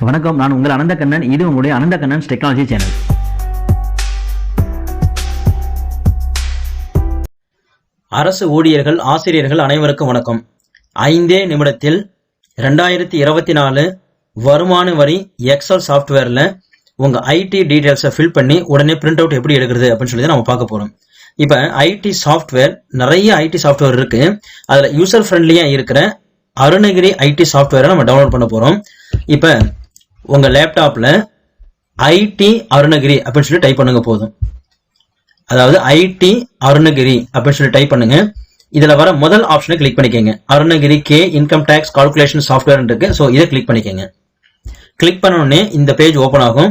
வணக்கம் நான் உங்கள் அனந்த கண்ணன் இது உங்களுடைய அனந்த கண்ணன்ஸ் டெக்னாலஜி சேனல் அரசு ஊழியர்கள் ஆசிரியர்கள் அனைவருக்கும் வணக்கம். ஐந்தே நிமிடத்தில் ரெண்டாயிரத்தி இருபத்தி நாலு வருமான வரி எக்ஸல் சாஃப்ட்வேரில் உங்கள் ஐடி டீட்டெயில்ஸை ஃபில் பண்ணி உடனே பிரிண்ட் அவுட் எப்படி எடுக்கிறது அப்படின்னு சொல்லி தான் நம்ம பார்க்க போகிறோம் இப்போ ஐடி சாஃப்ட்வேர் நிறைய ஐடி சாஃப்ட்வேர் இருக்கு. அதில் யூசர் ஃப்ரெண்ட்லியாக இருக்கிற அருணகிரி ஐடி சாஃப்ட்வேரை நம்ம டவுன்லோட் பண்ண போகிறோம் இப்போ உங்க லேப்டாப்ல ஐடி அருணகிரி அப்படின்னு சொல்லி டைப் பண்ணுங்க போதும். அதாவது ஐடி அருணகிரி அப்படின்னு சொல்லி டைப் பண்ணுங்க. இதுல வர முதல் ஆப்ஷனை கிளிக் பண்ணிக்கோங்க. Arunagiri K income tax calculation software இருக்கு. ஸோ இதை கிளிக் பண்ணிக்கோங்க. கிளிக் பண்ண இந்த பேஜ் ஓபன் ஆகும்.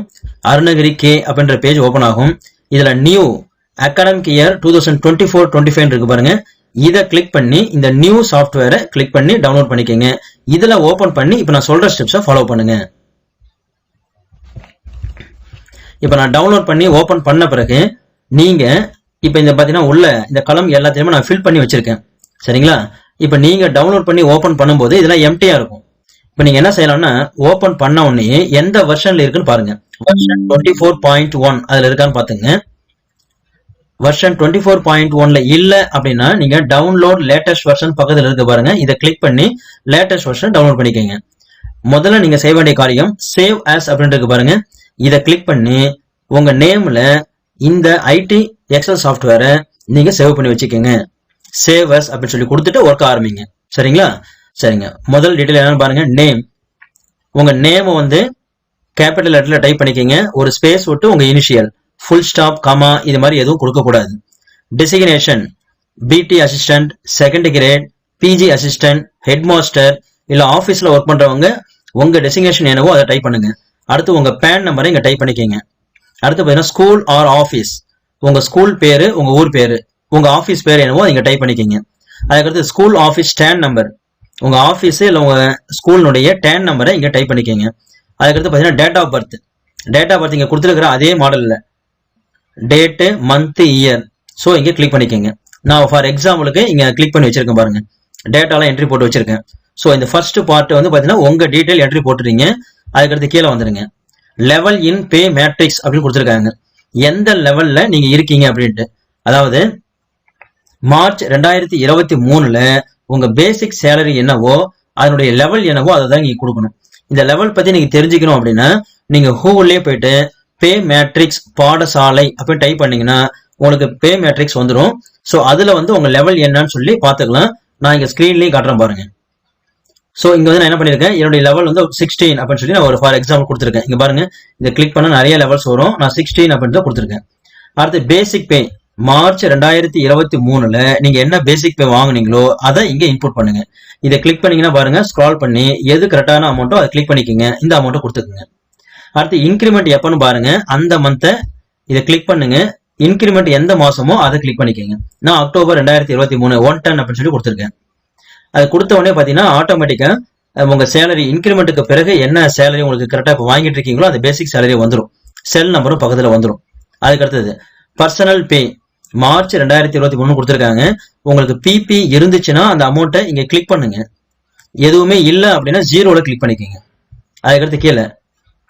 அருணகிரி கே அப்படின்ற பேஜ் ஓபன் ஆகும். இதுல new academic year two thousand twenty four twenty five இருக்கு பாருங்க. இதை கிளிக் பண்ணி இந்த நியூ சாஃப்ட்வேரை கிளிக் பண்ணி டவுன்லோட் பண்ணிக்கோங்க. இதுல ஓபன் பண்ணி இப்போ நான் சொல்ற ஸ்டெப்ஸை ஃபாலோ பண்ணுங்க. இப்போ நான் டவுன்லோட் பண்ணி ஓபன் பண்ண பிறகு நீங்க இப்போ இந்த பாத்தீங்கன்னா உள்ள இந்த களம் எல்லாத்தையுமே நான் ஃபில் பண்ணி வச்சிருக்கேன். சரிங்களா? இப்போ நீங்க டவுன்லோட் பண்ணி ஓபன் பண்ணும்போது இதெல்லாம் எம்டியா இருக்கும். இப்போ நீங்க என்ன செய்யலாம்னா ஓபன் பண்ண உடனே எந்த வெர்ஷன்ல இருக்குன்னு பாருங்க. Version twenty four point one அதுல இருக்கான்னு பாத்துங்க. வெர்ஷன் டுவெண்ட்டி ஃபோர் பாயிண்ட் ஒன்ல இல்ல அப்படின்னா நீங்க டவுன்லோட் லேட்டஸ்ட் வெர்ஷன் பக்கத்துல இருக்கு பாருங்க. இதை கிளிக் பண்ணி லேட்டஸ்ட் வெர்ஷன் டவுன்லோட் பண்ணிக்கோங்க. முதல்ல நீங்க செய்ய வேண்டிய காரியம் சேவ் ஆஸ் அப்படின்னு இருக்கு பாருங்க. இதை கிளிக் பண்ணி உங்க நேம்ல இந்த ஐடி எக்ஸல் சாஃப்ட்வேரை நீங்க சேவ் பண்ணி வச்சுக்கோங்க. சேவர்ஸ் அப்படின்னு சொல்லி கொடுத்துட்டு ஒர்க் ஆரம்பிங்க. சரிங்களா? சரிங்க. முதல் டீட்டெயில் என்னன்னு பாருங்க. நேம் உங்க நேம் வந்து கேபிட்டல் லெட்டர்ல டைப் பண்ணிக்கோங்க. ஒரு ஸ்பேஸ் விட்டு உங்க இனிஷியல் ஃபுல் ஸ்டாப் கமா இது மாதிரி எதுவும் கொடுக்க கூடாது designation BT assistant second grade PG assistant head master இல்ல ஆபீஸ்ல ஒர்க் பண்றவங்க உங்க டெசிக்னேஷன் என்னவோ அதை டைப் பண்ணுங்க. அடுத்து உங்க பேன் நம்பரை இங்க டைப் பண்ணிக்கோங்க. அடுத்து பார்த்தீங்கன்னா ஸ்கூல் ஆர் ஆஃபீஸ் உங்க ஸ்கூல் பேரு உங்க ஊர் பேரு உங்க ஆஃபீஸ் பேர் என்னவோ இங்கே டைப் பண்ணிக்கோங்க. அதுக்கடுத்து ஸ்கூல் ஆஃபீஸ் டேன் நம்பர் உங்க ஆஃபீஸ் இல்ல உங்க ஸ்கூலினுடைய டேன் நம்பரை இங்க டைப் பண்ணிக்கோங்க. அதுக்கடுத்து பார்த்தீங்கன்னா date of birth date of birth இங்க கொடுத்துருக்கிற அதே மாடல்ல டேட்டு மந்த் இயர் ஸோ இங்க கிளிக் பண்ணிக்கோங்க. நான் ஃபார் எக்ஸாம்பிளுக்கு இங்க கிளிக் பண்ணி வச்சிருக்கேன் பாருங்க. டேட்டாலாம் என்ட்ரி போட்டு வச்சிருக்கேன். ஸோ இந்த ஃபர்ஸ்ட் பார்ட் வந்து பார்த்தீங்கன்னா உங்க டீட்டெயில் என்ட்ரி போட்டுறீங்க. அதுக்கடுத்து கீழே வந்துருங்க. லெவல் இன் பே மேட்ரிக்ஸ் அப்படின்னு கொடுத்துருக்காங்க. எந்த லெவல்ல நீங்க இருக்கீங்க அப்படின்ட்டு. அதாவது மார்ச் ரெண்டாயிரத்தி இருபத்தி மூணுல உங்க பேசிக் சேலரி என்னவோ அதனுடைய லெவல் என்னவோ அதை தான் நீங்க கொடுக்கணும். இந்த லெவல் பத்தி நீங்க தெரிஞ்சுக்கணும் அப்படின்னா நீங்க கூகுள்லயே போயிட்டு பே மேட்ரிக்ஸ் பாடசாலை அப்படின்னு டைப் பண்ணீங்கன்னா உங்களுக்கு பே மேட்ரிக்ஸ் வந்துடும் ஸோ அதுல வந்து உங்க லெவல் என்னன்னு சொல்லி பார்த்துக்கலாம். நான் இங்க ஸ்கிரீன்லயும் காட்டுறேன் பாருங்க. ஸோ இங்க வந்து நான் என்ன பண்ணிருக்கேன்? என்னுடைய லெவல் வந்து சிக்ஸ்டீன் அப்படின்னு சொல்லி நான் ஒரு ஃபார் எக்ஸாம்பிள் கொடுத்துருக்கேன். இங்க பாருங்க இதை கிளிக் பண்ண நிறைய லெவல்ஸ் வரும். நான் சிக்ஸ்டீன் அப்படின்னு தான் கொடுத்துருக்கேன். அடுத்து பேசிக் பே மார்ச் ரெண்டாயிரத்தி இருபத்தி மூணுல நீங்க என்ன பேசிக் பே வாங்குனீங்களோ அதை இங்க இன்புட் பண்ணுங்க. இதை கிளிக் பண்ணீங்கன்னா பாருங்க ஸ்க்ரால் பண்ணி எது கரெக்டான அமௌண்ட்டோ அதை கிளிக் பண்ணிக்கோங்க. இந்த அமௌண்ட்டை கொடுத்துக்கோங்க. அடுத்து இன்க்ரிமெண்ட் எப்பன்னு பாருங்க அந்த மந்த்தை இதை கிளிக் பண்ணுங்க. இன்க்ரிமெண்ட் எந்த மாசமோ அதை கிளிக் பண்ணிக்கோங்க. நான் அக்டோபர் ரெண்டாயிரத்தி இருபத்தி மூணு ஒன் டென் அப்படின்னு சொல்லி கொடுத்துருக்கேன். அது கொடுத்த உடனே பார்த்தீங்கன்னா ஆட்டோமேட்டிக்காக உங்கள் சேலரி இன்க்ரிமெண்ட்டுக்கு பிறகு என்ன சேலரி உங்களுக்கு கரெக்டாக இப்போ வாங்கிட்டு இருக்கீங்களோ அந்த பேசிக் சேலரி வந்துடும் செல் நம்பரும் பக்கத்தில் வந்துடும் அதுக்கு அடுத்தது பர்சனல் பே மார்ச் ரெண்டாயிரத்தி இருபத்தி மூணு கொடுத்துருக்காங்க. உங்களுக்கு பிபி இருந்துச்சுன்னா அந்த அமௌண்ட்டை இங்கே கிளிக் பண்ணுங்க. எதுவுமே இல்லை அப்படின்னா ஜீரோவில் கிளிக் பண்ணிக்கோங்க. அதுக்கடுத்து கீழே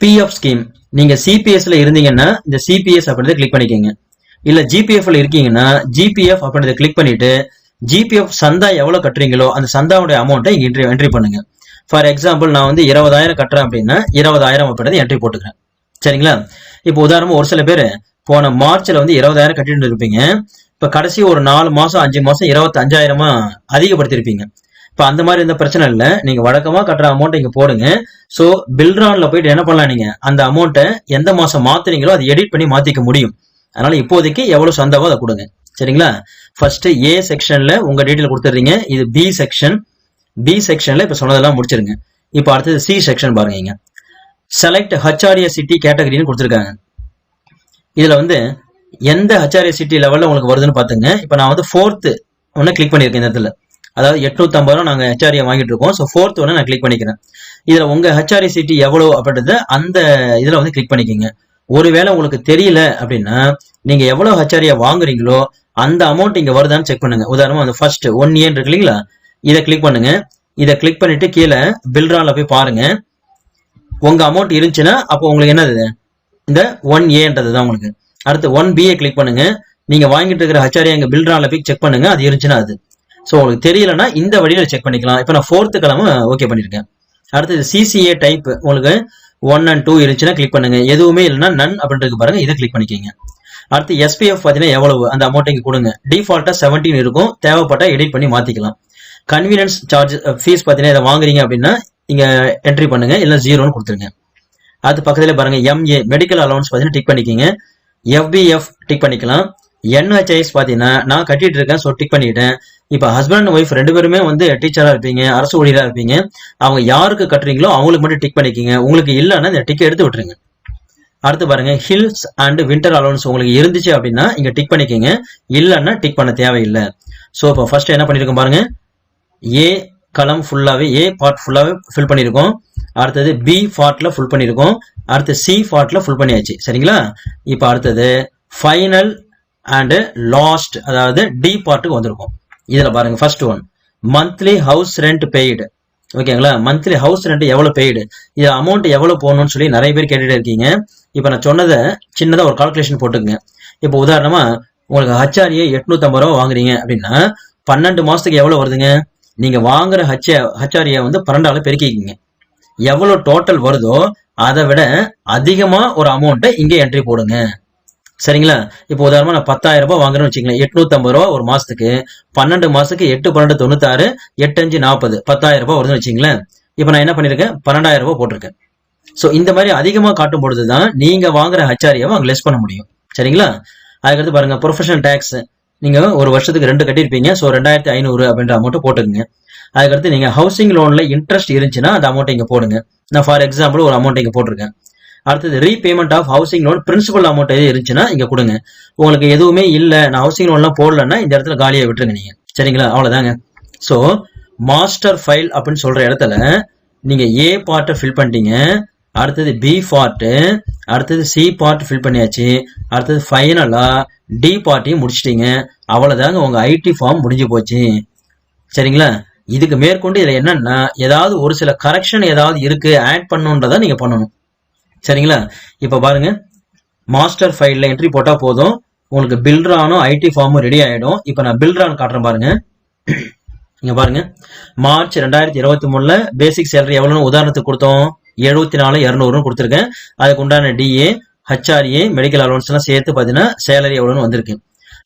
பிஎஃப் ஸ்கீம் நீங்கள் சிபிஎஸ்ல இருந்தீங்கன்னா இந்த சிபிஎஸ் அப்படின்றத கிளிக் பண்ணிக்கோங்க. இல்லை ஜிபிஎஃப்ல இருக்கீங்கன்னா ஜிபிஎஃப் அப்படின்றத கிளிக் பண்ணிட்டு ஜிபிஎஃப் சந்தா எவ்வளவு கட்டுறீங்களோ அந்த சந்தாவுடைய அமௌண்ட்டை இங்க என்ட்ரி என்ட்ரி பண்ணுங்க. ஃபார் எக்ஸாம்பிள் நான் வந்து இருபதாயிரம் கட்டுறேன் அப்படின்னா இருபதாயிரம் அப்படின்றத என்ட்ரி போட்டுக்கிறேன். சரிங்களா? இப்போ உதாரணமா ஒரு சில பேர் போன மார்ச்ல வந்து இருபதாயிரம் கட்டிட்டு இருப்பீங்க. இப்ப கடைசி ஒரு நாலு மாசம் அஞ்சு மாசம் இருபத்தி அஞ்சாயிரமா அதிகப்படுத்திருப்பீங்க. இப்ப அந்த மாதிரி எந்த பிரச்சனை இல்லை. நீங்க வழக்கமா கட்டுற அமௌண்ட் இங்க போடுங்க. சோ பில்ரானில் போயிட்டு என்ன பண்ணலாம் நீங்க? அந்த அமௌண்ட்டை எந்த மாசம் மாத்துறீங்களோ அதை எடிட் பண்ணி மாத்திக்க முடியும். அதனால இப்போதைக்கு எவ்வளவு சந்தாவோ அதை கொடுங்க. சரிங்களா? ஃபர்ஸ்ட் ஏ செக்ஷன்ல உங்க டீட்டெயில் கொடுத்துறீங்க இது பி செக்ஷன் பி செக்ஷன்ல இப்ப சொன்னதெல்லாம் முடிச்சிருங்க. இப்போ அடுத்தது சி செக்ஷன் பாருங்க. இங்க செலக்ட் ஹச்ஆர்ஏ சிட்டி கேட்டகரின்னு கொடுத்துருக்காங்க. இதுல வந்து எந்த ஹச்ஆர்ஏ சிட்டி லெவல்ல உங்களுக்கு வருதுன்னு பாத்துங்க இப்போ நான் வந்து ஃபோர்த்து ஒன்று கிளிக் பண்ணியிருக்கேன் இந்த இடத்துல. அதாவது எட்நூத்தி ஐம்பது ரூபா நாங்கள் ஹெச்ஆர்ஏ வாங்கிட்டு இருக்கோம். ஸோ ஃபோர்த் ஒன்று நான் கிளிக் பண்ணிக்கிறேன். இதுல உங்க ஹெச்ஆர்ஏ சிட்டி எவ்வளோ அப்படின்றத அந்த இதுல வந்து கிளிக் பண்ணிக்கோங்க. ஒருவேளை உங்களுக்கு தெரியல அப்படின்னா நீங்க எவ்வளவு ஹெச்ஆர்ஏ வாங்குறீங்களோ அந்த அமௌண்ட் இங்க வருதான்னு செக் பண்ணுங்க. உதாரணமா அந்த ஃபர்ஸ்ட் ஒன் இயர் இருக்கு இல்லைங்களா? இதை கிளிக் பண்ணுங்க. இதை கிளிக் பண்ணிட்டு கீழே பில்ரால போய் பாருங்க. உங்க அமௌண்ட் இருந்துச்சுன்னா அப்போ உங்களுக்கு என்னது? இந்த ஒன் ஏன்றது தான் உங்களுக்கு. அடுத்து ஒன் பிஏ கிளிக் பண்ணுங்க. நீங்க வாங்கிட்டு இருக்கிற ஹச்ஆர்ஏ எங்க பில்ட்ரான்ல போய் செக் பண்ணுங்க. அது இருந்துச்சுன்னா அது. ஸோ உங்களுக்கு தெரியலன்னா இந்த வழியில செக் பண்ணிக்கலாம். இப்போ நான் ஃபோர்த்து கிழமை ஓகே பண்ணிருக்கேன். அடுத்தது சிசிஏ டைப் உங்களுக்கு ஒன் அண்ட் டூ இருந்துச்சுன்னா கிளிக் பண்ணுங்க. எதுவுமே இல்லைன்னா நன் அப்படின்றது பாருங்க. இதை கிளிக் பண்ணிக்கோங்க. அடுத்து எஸ்பிஎஃப் பார்த்தீங்கன்னா எவ்வளவு? அந்த அமௌண்ட் இங்கே கொடுங்க. டிஃபால்ட்டாக செவன்டீன் இருக்கும். தேவைப்பட்டா எடிட் பண்ணி மாற்றிக்கலாம் கன்வீனியன்ஸ் சார்ஜ் ஃபீஸ் பார்த்தீங்கன்னா இதை வாங்குறீங்க அப்படின்னா இங்கே என்ட்ரி பண்ணுங்க. இல்லை ஜீரோன்னு கொடுத்துருங்க. அது பக்கத்தில் பாருங்க எம்ஏ மெடிக்கல் அலவன்ஸ் பார்த்தீங்கன்னா டிக் பண்ணிக்கிங்க. எஃபிஎஃப் டிக் பண்ணிக்கலாம். என்ஹெச்ஐஎஸ் பார்த்தீங்கன்னா நான் கட்டிட்டு இருக்கேன் ஸோ டிக் பண்ணிட்டேன். இப்போ ஹஸ்பண்ட் அண்ட் ஒய்ஃப் ரெண்டு பேருமே வந்து டீச்சராக இருப்பீங்க அரசு ஊழியராக இருப்பீங்க. அவங்க யாருக்கு கட்டுறீங்களோ அவங்களுக்கு மட்டும் டிக் பண்ணிக்கிங்க. உங்களுக்கு இல்லைன்னா இந்த டிக் எடுத்து விட்டுருங்க. அடுத்து பாருங்க ஹில்ஸ் அண்ட் வின்டர் அலோன்ஸ் உங்களுக்கு இருந்துச்சு அப்படின்னா இங்க டிக் பண்ணிக்கோங்க. இல்லைன்னா டிக் பண்ண தேவையில்லை. ஸோ இப்போ ஃபர்ஸ்ட் என்ன பண்ணிருக்கோம் பாருங்க. ஏ களம் ஃபுல்லாவே ஏ பார்ட் ஃபுல்லாவே ஃபில் பண்ணியிருக்கோம் அடுத்தது பி பார்ட்ல ஃபுல் பண்ணியிருக்கோம் அடுத்து சி பார்ட்ல ஃபுல் பண்ணியாச்சு. சரிங்களா? இப்போ அடுத்தது ஃபைனல் அண்ட் லாஸ்ட் அதாவது டி பார்ட்டுக்கு வந்திருக்கும். இதுல பாருங்க first one monthly house rent paid ஓகேங்களா மந்த்லி ஹவுஸ் ரெண்ட் எவ்வளவு பெய்டு இது அமௌண்ட் எவ்வளவு போகணும்னு சொல்லி நிறைய பேர் கேட்டுட்டே இருக்கீங்க. இப்போ நான் சொன்னதை சின்னதா ஒரு கால்குலேஷன் போட்டுக்கங்க. இப்போ உதாரணமா உங்களுக்கு ஹச்ஆர்ஏ எட்நூத்தம்பது ரூபா வாங்குறீங்க அப்படின்னா பன்னெண்டு மாசத்துக்கு எவ்வளவு வருதுங்க? நீங்க வாங்குற ஹச் ஹச்ஆர்ஏ வந்து பன்னெண்டால பெருக்கிக்கிங்க. எவ்வளவு டோட்டல் வருதோ அதை விட அதிகமா ஒரு அமௌண்ட்டை இங்கே என்ட்ரி போடுங்க. சரிங்களா? இப்போ உதாரணமா நான் பத்தாயிரம் ரூபாய் வாங்குறேன்னு வச்சுங்களேன் எட்நூத்தம்பது ரூபா ஒரு மாசத்துக்கு பன்னெண்டு மாசத்துக்கு எட்டு பன்னெண்டு தொண்ணூத்தாறு எட்டு அஞ்சு நாற்பது பத்தாயிரம் ரூபாய் வருதுன்னு வச்சுங்களேன் இப்போ நான் என்ன பண்ணிருக்கேன் பன்னெண்டாயிரம் ரூபாய் போட்டிருக்கேன். ஸோ இந்த மாதிரி அதிகமாக காட்டும் பொழுது தான் நீங்கள் வாங்குற ஹச்ஆரியாவை அவங்க லெஸ் பண்ண முடியும். சரிங்களா? அதுக்கடுத்து பாருங்க ப்ரொஃபஷனல் டேக்ஸ் நீங்கள் ஒரு வருஷத்துக்கு ரெண்டு கட்டியிருப்பீங்க. ஸோ ரெண்டாயிரத்தி ஐநூறு அப்படின்ற அமௌண்ட்டு போட்டுக்குங்க. அதுக்கடுத்து நீங்கள் ஹவுசிங் லோனில் இன்ட்ரெஸ்ட் இருந்துச்சுன்னா அந்த அமௌண்ட் இங்கே போடுங்க. நான் ஃபார் எக்ஸாம்பிள் ஒரு அமௌண்ட் இங்கே போட்டிருக்கேன். அடுத்தது repayment of housing loan principal amount எது இருந்துச்சுன்னா இங்கே கொடுங்க. உங்களுக்கு எதுவுமே இல்லை. நான் ஹவுசிங் லோன்லாம் போடலன்னா இந்த இடத்துல காலியாக விட்டுருங்க நீங்கள் சரிங்களா? அவ்வளோதாங்க ஸோ மாஸ்டர் ஃபைல் அப்படின்னு சொல்கிற இடத்துல நீங்கள் ஏ பார்ட்டை ஃபில் பண்ணிட்டீங்க. அடுத்தது பி பார்ட்டு அடுத்தது சி பார்ட் ஃபில் பண்ணியாச்சு. அடுத்தது ஃபைனலாக டி பார்ட்டையும் முடிச்சிட்டிங்க. அவ்வளோதாங்க உங்கள் ஐடி ஃபார்ம் முடிஞ்சு போச்சு. சரிங்களா? இதுக்கு மேற்கொண்டு இதில் என்னன்னா ஏதாவது ஒரு சில கரெக்ஷன் ஏதாவது இருக்குது ஆட் பண்ணுன்றதை நீங்கள் பண்ணணும். சரிங்களா? இப்போ பாருங்க. மாஸ்டர் ஃபைலில் என்ட்ரி போட்டால் போதும். உங்களுக்கு பில்ட்ரானும் ஐடி ஃபார்மும் ரெடி ஆகிடும் இப்போ நான் பில்ட்ரான் காட்டுறேன் பாருங்க. இங்கே பாருங்க. மார்ச் ரெண்டாயிரத்தி இருபத்தி மூணில் பேசிக் சேலரி எவ்வளோன்னு உதாரணத்துக்கு கொடுத்தோம். எழுபத்தி நாலு இரநூறுன்னு கொடுத்துருக்கேன். அதுக்கு உண்டான டிஏ ஹச்ஆர்ஏ மெடிக்கல் அலவன்ஸ் எல்லாம் சேர்த்து பார்த்தீங்கன்னா சேலரி எவ்வளோன்னு வந்திருக்கு.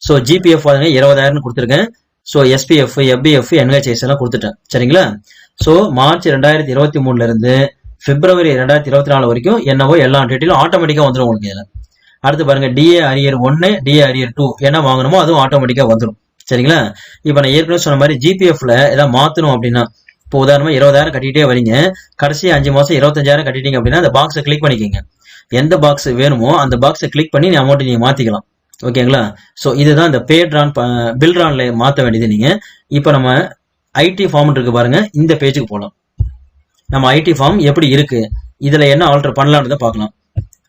ஸோ ஜிபிஎஃப் பார்த்தீங்கன்னா இருபதாயிரம்னு கொடுத்துருக்கேன். ஸோ எஸ்பிஎஃப் எஃபிஎஃப் என்ஹெச்எஸ் எல்லாம் கொடுத்துட்டேன். சரிங்களா? ஸோ மார்ச் ரெண்டாயிரத்தி இருபத்தி மூணுல இருந்து பிப்ரவரி ரெண்டாயிரத்தி இருபத்தி நாலு வரைக்கும் என்னவோ எல்லா டீட்டெயிலும் ஆட்டோமேட்டிக்கா வந்துடும் உங்களுக்கு இதில். அடுத்து பாருங்க டிஏ அரியர் ஒன்னு டிஏ அரியர் டூ என்ன வாங்கணுமோ அதுவும் ஆட்டோமேட்டிக்காக வந்துடும் சரிங்களா? இப்போ நான் ஏற்கனவே சொன்ன மாதிரி ஜிபிஎஃப்ல ஏதாவது மாத்தணும் அப்படின்னா இப்போ உதாரணமா இருபதாயிரம் கட்டிட்டே வரீங்க. கடைசி அஞ்சு மாசம் இருபத்தஞ்சாயிரம் கட்டிட்டீங்க அப்படின்னா அந்த பாக்ஸை கிளிக் பண்ணிக்கோங்க. எந்த பாக்ஸ் வேணுமோ அந்த பாக்ஸை கிளிக் பண்ணி நீ அமௌண்ட் நீங்க மாத்திக்கலாம். ஓகேங்களா ஸோ இதுதான் இந்த பேட்ரான் பில்ட்ரான்ல மாற்ற வேண்டியது நீங்க. இப்போ நம்ம ஐடி ஃபார்ம் இருக்கு பாருங்க. இந்த பேஜுக்கு போகலாம் நம்ம ஐடி ஃபார்ம் எப்படி இருக்கு? இதுல என்ன ஆல்டர் பண்ணலான்றதை பார்க்கலாம்.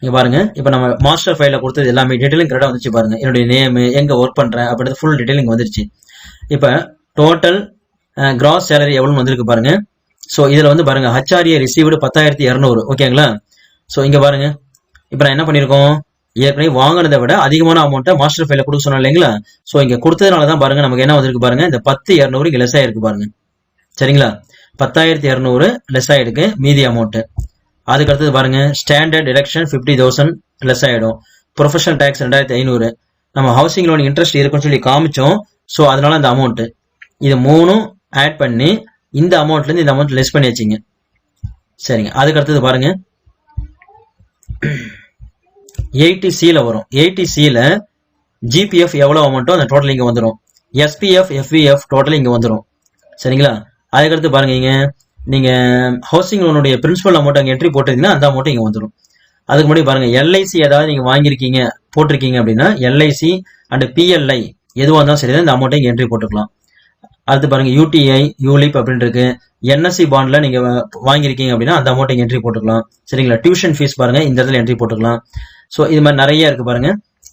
இங்க பாருங்க. இப்போ நம்ம மாஸ்டர் ஃபைல கொடுத்தது எல்லாமே டீட்டெயிலும் கரெக்டாக வந்துச்சு பாருங்க. என்னுடைய நேம் எங்க ஒர்க் பண்றேன் அப்படின்றது ஃபுல் டீட்டெயிலிங் வந்துருச்சு. இப்போ டோட்டல் கிராஸ் சேலரி எவ்வளோன்னு வந்திருக்கு பாருங்க. ஸோ இதுல வந்து பாருங்க ஹச்ஆர்ஏ ரிசீவ்டு பத்தாயிரத்தி இரநூறு ஓகேங்களா ஸோ இங்க பாருங்க. இப்போ நான் என்ன பண்ணியிருக்கோம் ஏற்கனவே வாங்கினதை விட அதிகமான அமௌண்ட்டை மாஸ்டர் ஃபைல கொடுக்க சொன்னோம் இல்லைங்களா? ஸோ இங்க கொடுத்ததுனால தான் பாருங்க நமக்கு என்ன வந்திருக்கு பாருங்க? இந்த பத்து இரநூறு இங்க லெஸ் ஆயிருக்கு பாருங்க. சரிங்களா? பத்தாயிரத்தி இரநூறு லெஸ் ஆயிருக்கு மீதி அமௌண்ட்டு அதுக்கு அடுத்தது பாருங்க standard deduction fifty thousand less ஆயிடும். ப்ரொஃபஷனல் டேக்ஸ் ரெண்டாயிரத்தி ஐநூறு. நம்ம ஹவுசிங் லோன் இன்ட்ரெஸ்ட் இருக்குன்னு சொல்லி காமிச்சோம். ஸோ அதனால அந்த அமௌண்ட்டு இது மூணும் ஆட் பண்ணி இந்த அமௌண்ட்ல இருந்து இந்த அமௌண்ட் லெஸ் பண்ணி வச்சிங்க. சரிங்க. அதுக்கு அடுத்தது பாருங்க. எயிட்டி சில வரும். எயிட்டி சில ஜிபிஎஃப் எவ்வளவு அமௌண்ட்டோ அந்த டோட்டல் இங்க வந்துடும் எஸ்பிஎஃப் எஃபிஎஃப் டோட்டல் இங்க வந்துடும் சரிங்களா? அதுக்கடுத்து பாருங்க இங்க. நீங்க ஹவுசிங் லோனுடைய பிரின்சிபல் அமௌண்ட் அங்கே என்ட்ரி போட்டிருந்தீங்கன்னா அந்த அமௌண்ட் இங்க வந்துடும் அதுக்கு முன்னாடி பாருங்க. எல்ஐசி ஏதாவது நீங்க வாங்கியிருக்கீங்க போட்டிருக்கீங்க அப்படின்னா எல்ஐசி அண்ட் பிஎல்ஐ எதுவாக இருந்தாலும் சரி இந்த அமௌண்ட்டை இங்க என்ட்ரி போட்டுக்கலாம். அடுத்து பாருங்க யூடிஐ யூலிப் அப்படின்னு இருக்கு என்எஸ்சி பாண்ட்ல நீங்க வாங்கியிருக்கீங்க அப்படின்னா அந்த அமௌண்ட் இங்க என்ட்ரி போட்டுக்கலாம். சரிங்களா? டியூஷன் ஃபீஸ் பாருங்க இந்த இடத்துல என்ட்ரி போட்டுக்கலாம். ஸோ இது மாதிரி நிறைய இருக்கு பாருங்க.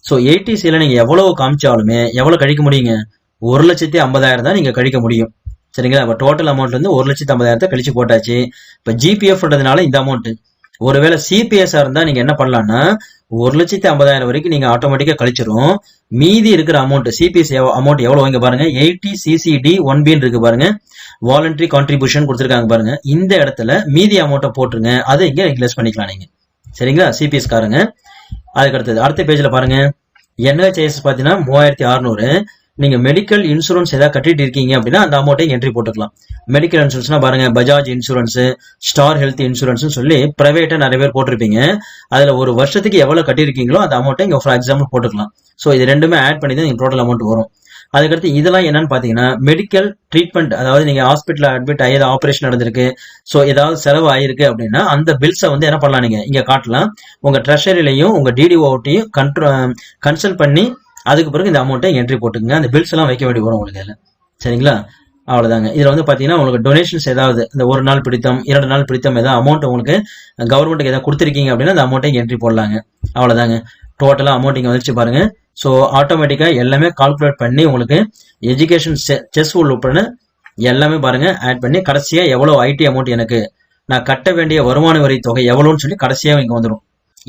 ஸோ எயிட்டிசியில் நீங்க எவ்வளவு காமிச்சாலுமே எவ்வளவு கழிக்க முடியுங்க? ஒரு லட்சத்தி ஐம்பதாயிரம் தான் நீங்க கழிக்க முடியும். சரிங்களா? இப்போ டோட்டல் அமௌண்ட் வந்து ஒரு லட்சத்தி ஐம்பதாயிரத்தை கழிச்சு போட்டாச்சு. இப்போ ஜிபிஎஃப்ன்றதுனால இந்த அமௌண்ட் ஒருவேளை சிபிஎஸ்ஆ இருந்தா நீங்க என்ன பண்ணலாம்னா ஒரு லட்சத்தி ஐம்பதாயிரம் வரைக்கும் நீங்க ஆட்டோமேட்டிக்கா கழிச்சிரும். மீதி இருக்கிற அமௌண்ட் சிபிஎஸ் அமௌண்ட் எவ்வளவு வாங்க பாருங்க. எயிட்டி சிசிடி ஒன் பின்னு இருக்கு பாருங்க. வாலண்டரி கான்ட்ரிபியூஷன் கொடுத்துருக்காங்க பாருங்க. இந்த இடத்துல மீதி அமௌண்ட்டை போட்டுருங்க. அதை இங்க ரெகுலேஸ் பண்ணிக்கலாம் நீங்க. சரிங்களா? சிபிஎஸ் காரங்க. அதுக்கு அடுத்தது அடுத்த பேஜ்ல பாருங்க. என்ஹெச்ஐஎஸ் பாத்தீங்கன்னா மூவாயிரத்தி அறுநூறு. நீங்க மெடிக்கல் இன்சூரன்ஸ் ஏதாவது கட்டிட்டு இருக்கீங்க அப்படின்னா அந்த அமௌண்ட்டை என்ட்ரி போட்டுக்கலாம். மெடிக்கல் இன்சூரன்ஸ்னா பாருங்க Bajaj insurance star health insurance சொல்லி பிரைவேட்டா நிறைய பேர் போட்டிருப்பீங்க. அதுல ஒரு வருஷத்துக்கு எவ்வளவு கட்டியிருக்கீங்களோ அந்த அமௌண்ட்டை இங்க ஃபார் எக்ஸாம்பிள் போட்டுக்கலாம். ஸோ இது ரெண்டுமே ஆட் பண்ணி தான் டோட்டல் அமௌண்ட் வரும். அதுக்கடுத்து இதெல்லாம் என்னன்னு பாத்தீங்கன்னா மெடிக்கல் ட்ரீட்மெண்ட் அதாவது நீங்க ஹாஸ்பிட்டல் அட்மிட் ஆகி ஏதாவது ஆபரேஷன் நடந்திருக்கு. ஸோ ஏதாவது செலவு ஆயிருக்கு அப்படின்னா அந்த பில்ஸை வந்து என்ன பண்ணலாம் நீங்க? இங்க காட்டலாம். உங்க ட்ரெஷரிலையும் உங்க டிடிஓட்டையும் கன்ட்ரோ கன்சல்ட் பண்ணி அதுக்கு பிறகு இந்த அமௌண்ட்டை என்ட்ரி போட்டுக்கங்க. அந்த பில்ஸ் எல்லாம் வைக்க வேண்டி வரும் உங்களுக்கு அதில். சரிங்களா? அவ்வளோதாங்க இதில் வந்து பார்த்தீங்கன்னா உங்களுக்கு டொனேஷன்ஸ் ஏதாவது இந்த ஒரு நாள் பிடித்தம் இரண்டு நாள் பிடித்தம் ஏதாவது அமௌண்ட் உங்களுக்கு கவர்மெண்ட்டுக்கு ஏதாவது கொடுத்துருக்கீங்க அப்படின்னா அந்த அமௌண்ட்டை என்ட்ரி போடலாங்க. அவ்வளோதாங்க டோட்டலாக அமௌண்ட் இங்கே வந்துச்சு பாருங்க. ஸோ ஆட்டோமேட்டிக்காக எல்லாமே கால்குலேட் பண்ணி உங்களுக்கு எஜுகேஷன் செஸ் உட்பட எல்லாமே பாருங்கள் ஆட் பண்ணி கடைசியாக எவ்வளோ ஐடி அமௌண்ட் எனக்கு நான் கட்ட வேண்டிய வருமான வரி தொகை எவ்வளோன்னு சொல்லி கடைசியாக இங்கே வந்துடும்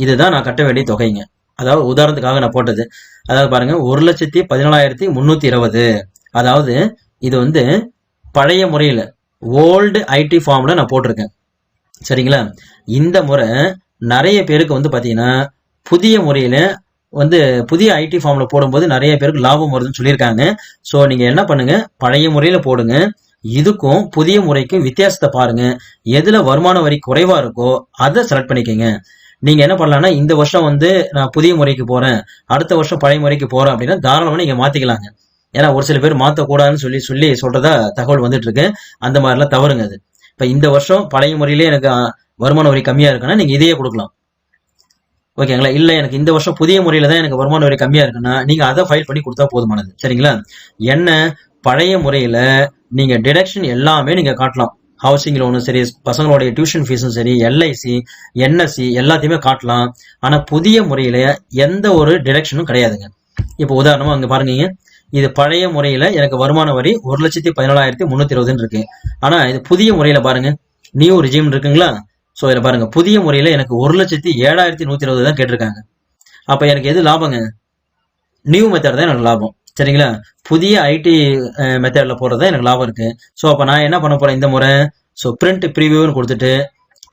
இதுதான் நான் கட்ட வேண்டிய தொகைங்க. அதாவது உதாரணத்துக்காக நான் போட்டது. அதாவது பாருங்க ஒரு லட்சத்தி பதினாலாயிரத்தி முன்னூத்தி இருபது. அதாவது இது வந்து பழைய முறையில ஓல்டு ஐடி ஃபார்ம்ல நான் போட்டிருக்கேன். சரிங்களா? இந்த முறை நிறைய பேருக்கு வந்து பாத்தீங்கன்னா புதிய முறையில வந்து புதிய ஐடி ஃபார்ம்ல போடும்போது நிறைய பேருக்கு லாபம் வருதுன்னு சொல்லியிருக்காங்க. ஸோ நீங்க என்ன பண்ணுங்க? பழைய முறையில போடுங்க. இதுக்கும் புதிய முறைக்கும் வித்தியாசத்தை பாருங்க. எதுல வருமான வரி குறைவா இருக்கோ அதை செலக்ட் பண்ணிக்கோங்க. நீங்க என்ன பண்ணலாம்னா இந்த வருஷம் வந்து நான் புதிய முறைக்கு போறேன். அடுத்த வருஷம் பழைய முறைக்கு போறேன் அப்படின்னா தாராளமா நீங்க மாத்திக்கலாங்க. ஏன்னா ஒரு சில பேர் மாற்றக்கூடாதுன்னு சொல்லி சொல்லி சொல்றதா தகவல் வந்துட்டு இருக்கு அந்த மாதிரிலாம் தவறுங்க அது. இப்ப இந்த வருஷம் பழைய முறையிலே எனக்கு வருமான வரி கம்மியா இருக்குன்னா நீங்க இதையே கொடுக்கலாம். ஓகேங்களா? இல்ல எனக்கு இந்த வருஷம் புதிய முறையில தான் எனக்கு வருமான வரி கம்மியா இருக்குன்னா நீங்க அதை ஃபைல் பண்ணி கொடுத்தா போதுமானது. சரிங்களா? என்ன? பழைய முறையில நீங்க டிடக்ஷன் எல்லாமே நீங்க காட்டலாம். ஹவுசிங் லோனும் சரி பசங்களுடைய டியூஷன் ஃபீஸும் சரி எல்ஐசி என்எஸ்சி எல்லாத்தையுமே காட்டலாம். ஆனால் புதிய முறையில் எந்த ஒரு டிடக்ஷனும் கிடையாதுங்க. இப்போ உதாரணமாக அங்கே பாருங்க இது பழைய முறையில் எனக்கு வருமான வரி ஒரு லட்சத்தி பதினாலாயிரத்தி முந்நூற்றி இருபதுன்னு இருக்கு. ஆனால் இது புதிய முறையில் பாருங்க. நியூ ரிஜிம் இருக்குங்களா? ஸோ இதில் பாருங்க. புதிய முறையில் எனக்கு ஒரு லட்சத்தி ஏழாயிரத்தி நூற்றி இருபது தான் கேட்டிருக்காங்க. அப்போ எனக்கு எது லாபங்க? நியூ மெத்தட் தான் எனக்கு லாபம். சரிங்களா? புதிய ஐடி மெத்தடில் போடுறது எனக்கு லாபம் இருக்குது ஸோ அப்போ நான் என்ன பண்ண போகிறேன் இந்த முறை ஸோ பிரிண்ட் ப்ரீவியூன்னு கொடுத்துட்டு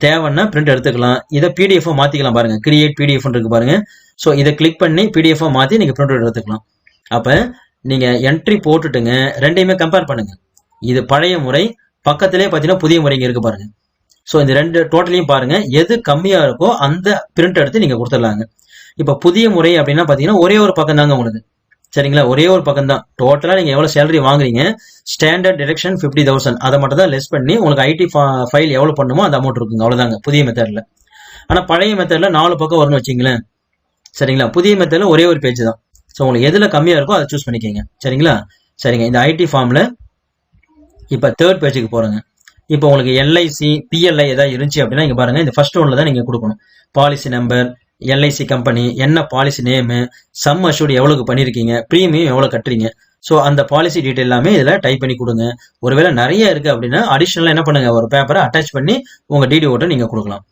தேவைன்னா பிரிண்ட் எடுத்துக்கலாம். இதை பிடிஎஃப் மாற்றிக்கலாம் பாருங்க. கிரியேட் பிடிஎஃப்னு இருக்கு பாருங்கள் ஸோ இதை கிளிக் பண்ணி பிடிஎஃப் மாற்றி நீங்கள் பிரிண்ட் எடுத்துக்கலாம். அப்போ நீங்கள் என்ட்ரி போட்டுட்டுங்க. ரெண்டையுமே கம்பேர் பண்ணுங்கள் இது பழைய முறை பக்கத்திலே பார்த்தீங்கன்னா புதிய முறை இங்கே இருக்குது பாருங்கள் ஸோ இந்த ரெண்டு டோட்டலையும் பாருங்கள் எது கம்மியாக இருக்கோ அந்த பிரிண்ட் எடுத்து நீங்கள் கொடுத்துடலாங்க. இப்போ புதிய முறை அப்படின்னா பார்த்தீங்கன்னா ஒரே ஒரு பக்கம் தாங்க உங்களுக்கு. சரிங்களா? ஒரே ஒரு பக்கம் தான் டோட்டலா நீங்க எவ்வளவு சேலரி வாங்குறீங்க? ஸ்டாண்டர்ட் டிரெக்ஷன் ஃபிஃப்டி தௌசண்ட் அதை மட்டும் தான் லெஸ் பண்ணி உங்களுக்கு ஐடி ஃபைல் எவ்வளவு பண்ணுமோ அந்த அமௌண்ட் இருக்குங்க. அவ்வளவுதாங்க. புதிய மெத்தட்ல ஆனா பழைய மெத்தட்ல நாலு பக்கம் வரும்னு வச்சுங்களேன். சரிங்களா? புதிய மெத்தட்ல ஒரே ஒரு பேஜ் தான். ஸோ உங்களுக்கு எதுல கம்மியா இருக்கோ அதை சூஸ் பண்ணிக்கோங்க. சரிங்களா? சரிங்க. இந்த ஐடி ஃபார்ம்ல இப்போ தேர்ட் பேஜுக்கு போறேங்க. இப்போ உங்களுக்கு எல்ஐசி பிஎல்ஐ ஏதாவது இருந்துச்சு அப்படின்னா இங்க பாருங்க. இந்த ஃபர்ஸ்ட் ஒன்ல தான் நீங்க கொடுக்கணும். பாலிசி நம்பர் எல்ஐசி கம்பெனி என்ன பாலிசி நேமு சம் அஷூர்ட் எவ்வளோக்கு பண்ணியிருக்கீங்க ப்ரீமியம் எவ்வளவு கட்டுறீங்க. ஸோ அந்த பாலிசி டீட்டெயில் எல்லாமே இதில் டைப் பண்ணி கொடுங்க. ஒருவேளை நிறைய இருக்குது அப்படின்னா அடிஷ்னலாக என்ன பண்ணுங்கள் ஒரு பேப்பரை அட்டாச் பண்ணி உங்கள் டிடி ஓட்டை நீங்கள் கொடுக்கலாம்.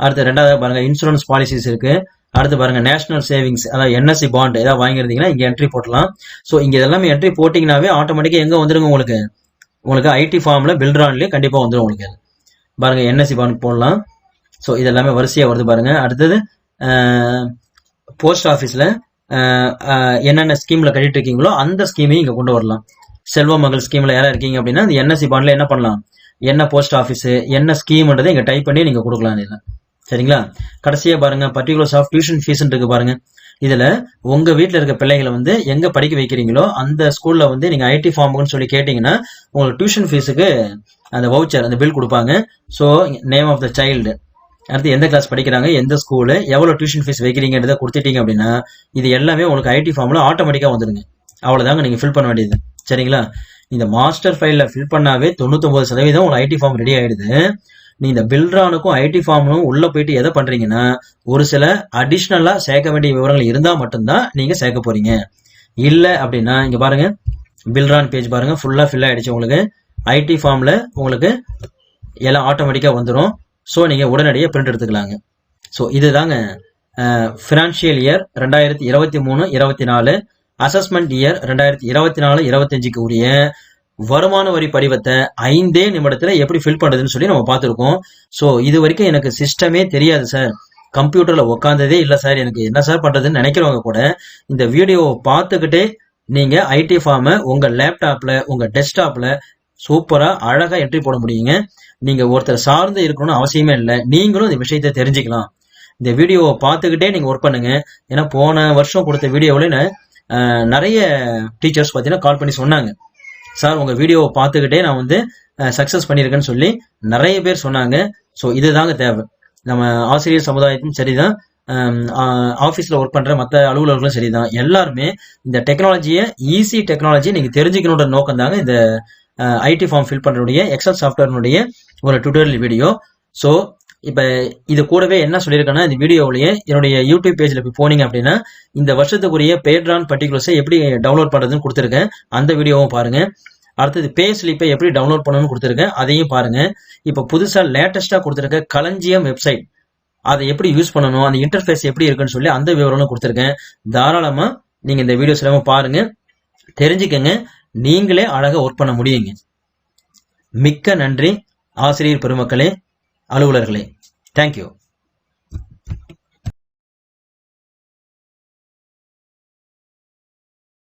அடுத்து ரெண்டாவது பாருங்கள் இன்சூரன்ஸ் பாலிசிஸ் இருக்குது அடுத்து பாருங்க நேஷனல் சேவிங்ஸ் அதாவது என்எஸ்சி பாண்ட் ஏதாவது வாங்கியிருந்தீங்கன்னா இங்கே என்ட்ரி போட்டலாம் ஸோ இங்கே இதெல்லாமே என்ட்ரி போட்டிங்கனாவே ஆட்டோமேட்டிக்காக எங்கே வந்துருங்க உங்களுக்கு? உங்களுக்கு ஐடி ஃபார்மில் பில்ட்ரான்லேயே கண்டிப்பாக வந்துடும் உங்களுக்கு. பாருங்கள் என்எஸ்சி பாண்ட் போடலாம். ஸோ இதெல்லாமே வரிசையாக வருது பாருங்கள் அடுத்தது போஸ்ட் ஆஃபீஸில் என்னென்ன ஸ்கீமில் கட்டிட்டு இருக்கீங்களோ அந்த ஸ்கீமையும் இங்கே கொண்டு வரலாம். செல்வ மகள் ஸ்கீமில் யாராக இருக்கீங்க அப்படின்னா அந்த என்எஸ்சி பாண்டில் என்ன பண்ணலாம்? என்ன போஸ்ட் ஆஃபீஸு என்ன ஸ்கீம்ன்றதை இங்கே டைப் பண்ணி நீங்கள் கொடுக்கலாம் இதுல. சரிங்களா? கடைசியாக பாருங்க பர்டிகுலர்ஸ் ஆஃப் டியூஷன் ஃபீஸ்ன்னு இருக்கு பாருங்கள் இதில் உங்கள் வீட்டில் இருக்க பிள்ளைகளை வந்து எங்கே படிக்க வைக்கிறீங்களோ அந்த ஸ்கூலில் வந்து நீங்கள் ஐடி ஃபார்முக்குன்னு சொல்லி கேட்டிங்கன்னா உங்களுக்கு டியூஷன் ஃபீஸுக்கு அந்த வவுச்சர் அந்த பில் கொடுப்பாங்க. So name of the child அடுத்து எந்த கிளாஸ் படிக்கிறாங்க எந்த ஸ்கூலு எவ்வளோ டியூஷன் ஃபீஸ் வைக்கிறீங்கன்றத கொடுத்துட்டீங்க அப்படின்னா இது எல்லாமே உங்களுக்கு ஐடி ஃபார்மில் ஆட்டோமேட்டிக்காக வந்துடுங்க அவ்வளோதாங்க நீங்கள் ஃபில் பண்ண வேண்டியது. சரிங்களா? இந்த மாஸ்டர் ஃபைலில் ஃபில் பண்ணாவே தொண்ணூத்தொம்பது சதவீதம் உங்களுக்கு ஐடி ஃபார்ம் ரெடி ஆயிடுது. நீ இந்த பில்ட்ரானுக்கும் ஐடி ஃபார்மும் உள்ள போயிட்டு எதை பண்ணுறீங்கன்னா ஒரு சில அடிஷ்னலாக சேர்க்க வேண்டிய விவரங்கள் இருந்தால் மட்டும்தான் நீங்கள் சேர்க்க போறீங்க. இல்லை அப்படின்னா இங்கே பாருங்க பில்ட்ரான் பேஜ் பாருங்க ஃபுல்லாக ஃபில் ஆகிடுச்சு உங்களுக்கு. ஐடி ஃபார்மில் உங்களுக்கு எல்லாம் ஆட்டோமேட்டிக்காக வந்துடும் ஸோ நீங்கள் உடனடியாக பிரிண்ட் எடுத்துக்கலாங்க. ஸோ இதுதாங்க ஃபினான்ஷியல் இயர் ரெண்டாயிரத்தி இருபத்தி மூணு இருபத்தி நாலு அசஸ்மெண்ட் இயர் ரெண்டாயிரத்தி இருபத்தி நாலு இருபத்தஞ்சுக்கு உரிய வருமான வரி படிவத்தை ஐந்தே நிமிடத்தில் எப்படி ஃபில் பண்ணுறதுன்னு சொல்லி நம்ம பார்த்துருக்கோம். ஸோ இது வரைக்கும் எனக்கு சிஸ்டமே தெரியாது சார் கம்ப்யூட்டரில் உட்காந்ததே இல்லை சார் எனக்கு என்ன சார் பண்ணுறதுன்னு நினைக்கிறவங்க கூட இந்த வீடியோவை பார்த்துக்கிட்டே நீங்கள் ஐடி ஃபார்மை உங்கள் லேப்டாப்பில் உங்கள் டெஸ்க்டாப்பில் சூப்பராக அழகாக என்ட்ரி போட முடியுங்க. நீங்க ஒருத்தர் சார்ந்து இருக்கணும்னு அவசியமே இல்லை. நீங்களும் இந்த விஷயத்த தெரிஞ்சுக்கலாம். இந்த வீடியோவை பார்த்துக்கிட்டே நீங்க ஒர்க் பண்ணுங்க. ஏன்னா போன வருஷம் கொடுத்த வீடியோவில் நிறைய டீச்சர்ஸ் பார்த்தீங்கன்னா கால் பண்ணி சொன்னாங்க. சார் உங்க வீடியோவை பார்த்துக்கிட்டே நான் வந்து சக்சஸ் பண்ணியிருக்கேன்னு சொல்லி நிறைய பேர் சொன்னாங்க. ஸோ இதுதாங்க தேவை. நம்ம ஆசிரியர் சமுதாயத்தும் சரிதான். ஆஃபீஸில் ஒர்க் பண்ணுற மற்ற அலுவலர்களும் சரிதான். எல்லாருமே இந்த டெக்னாலஜியை ஈஸி டெக்னாலஜியை நீங்கள் தெரிஞ்சுக்கணுன்ற நோக்கம் தாங்க இந்த ஐடி ஃபார்ம் ஃபில் பண்ணுறதுடைய எக்ஸல் சாஃப்ட்வேர்னுடைய ஒரு டுட்டோரியல் வீடியோ ஸோ இப்போ இது கூடவே என்ன சொல்லியிருக்கேன்னா இந்த வீடியோவிலேயே என்னுடைய யூடியூப் பேஜில் போய் போனீங்க அப்படின்னா இந்த வருஷத்துக்குரிய பேட்ரான் பர்டிகுலர்ஸை எப்படி டவுன்லோட் பண்ணுறதுன்னு கொடுத்துருக்கேன். அந்த வீடியோவும் பாருங்கள் அடுத்தது பே ஸ்லிப்பை எப்படி டவுன்லோட் பண்ணணும்னு கொடுத்துருக்கேன். அதையும் பாருங்கள் இப்போ புதுசாக லேட்டஸ்ட்டாக கொடுத்துருக்க களஞ்சியம் வெப்சைட் அதை எப்படி யூஸ் பண்ணணும் அந்த இன்டர்ஃபேஸ் எப்படி இருக்குன்னு சொல்லி அந்த விவரமும் கொடுத்துருக்கேன். தாராளமாக நீங்கள் இந்த வீடியோஸ் எல்லாமே பாருங்க. தெரிஞ்சுக்கங்க. நீங்களே அழகாக ஒர்க் பண்ண முடியுங்க. மிக்க நன்றி ஆசிரியர் பெருமக்களே அலுவலர்களே. தேங்க்யூ